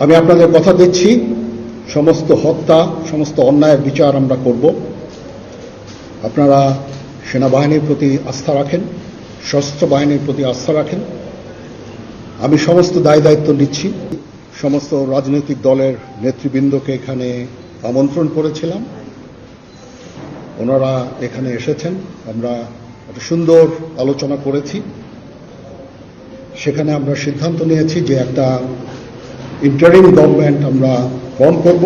আমি আপনাদের কথা দিচ্ছি, সমস্ত হত্যা, সমস্ত অন্যায়ের বিচার আমরা করব। আপনারা সেনাবাহিনীর প্রতি আস্থা রাখেন, সশস্ত্র বাহিনীর প্রতি আস্থা রাখেন। আমি সমস্ত দায় দায়িত্ব নিচ্ছি। সমস্ত রাজনৈতিক দলের নেতৃবৃন্দকে এখানে আমন্ত্রণ করেছিলাম। ওনারা এখানে এসেছেন। আমরা একটা সুন্দর আলোচনা করেছি। সেখানে আমরা সিদ্ধান্ত নিয়েছি যে একটা ইন্টারিম গভর্নমেন্ট আমরা ফর্ম করব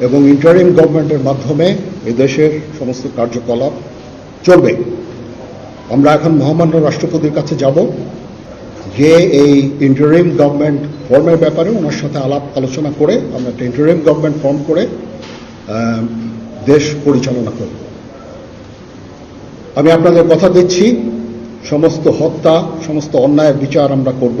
এবং ইন্টারিম গভর্নমেন্টের মাধ্যমে এদেশের সমস্ত কার্যকলাপ চলবে। আমরা এখন মহামান্য রাষ্ট্রপতির কাছে যাব যে এই ইন্টারিম গভর্নমেন্ট ফর্মের ব্যাপারে ওনার সাথে আলাপ আলোচনা করে আমরা একটা ইন্টারিম গভর্নমেন্ট ফর্ম করে দেশ পরিচালনা করব। আমি আপনাদের কথা দিচ্ছি, সমস্ত হত্যা, সমস্ত অন্যায়ের বিচার আমরা করব।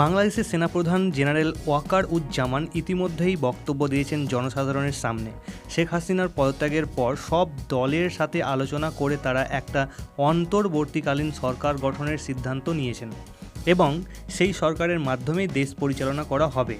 বাংলাদেশের সেনাপ্রধান জেনারেল ওয়াকার উজ্জামান ইতিমধ্যেই বক্তব্য দিয়েছেন জনসাধারণের সামনে। শেখ হাসিনার পদত্যাগের পর সব দলের সাথে আলোচনা করে তারা একটা অন্তর্বর্তীকালীন সরকার গঠনের সিদ্ধান্ত নিয়েছেন এবং সেই সরকারের মাধ্যমে দেশ পরিচালনা করা হবে।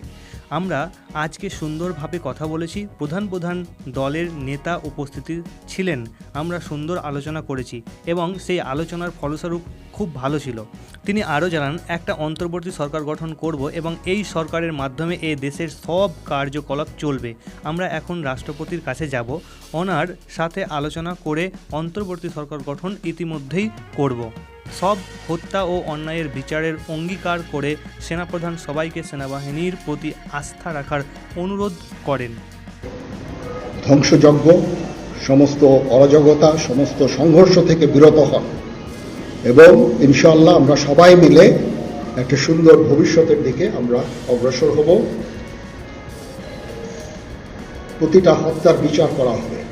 আমরা আজকে সুন্দরভাবে কথা বলেছি। প্রধান প্রধান দলের নেতা উপস্থিতি ছিলেন। আমরা সুন্দর আলোচনা করেছি এবং সেই আলোচনার ফলস্বরূপ খুব ভালো ছিল। তিনি আরও জানান, একটা অন্তর্বর্তী সরকার গঠন করব এবং এই সরকারের মাধ্যমে এ দেশের সব কার্যকলাপ চলবে। আমরা এখন রাষ্ট্রপতির কাছে যাব। ওনার সাথে আলোচনা করে অন্তর্বর্তী সরকার গঠন ইতিমধ্যেই করব। সব হত্যা ও অন্যায়ের বিচারের অঙ্গীকার করে সেনাপ্রধান সবাইকে সেনাবাহিনীর প্রতি আস্থা রাখার অনুরোধ করেন। ধ্বংসযজ্ঞ, সমস্ত অরাজকতা, সমস্ত সংঘর্ষ থেকে বিরত হন এবং ইনশাআল্লাহ আমরা সবাই মিলে একটা সুন্দর ভবিষ্যতের দিকে আমরা অগ্রসর হব। প্রতিটা হত্যার বিচার করা হবে।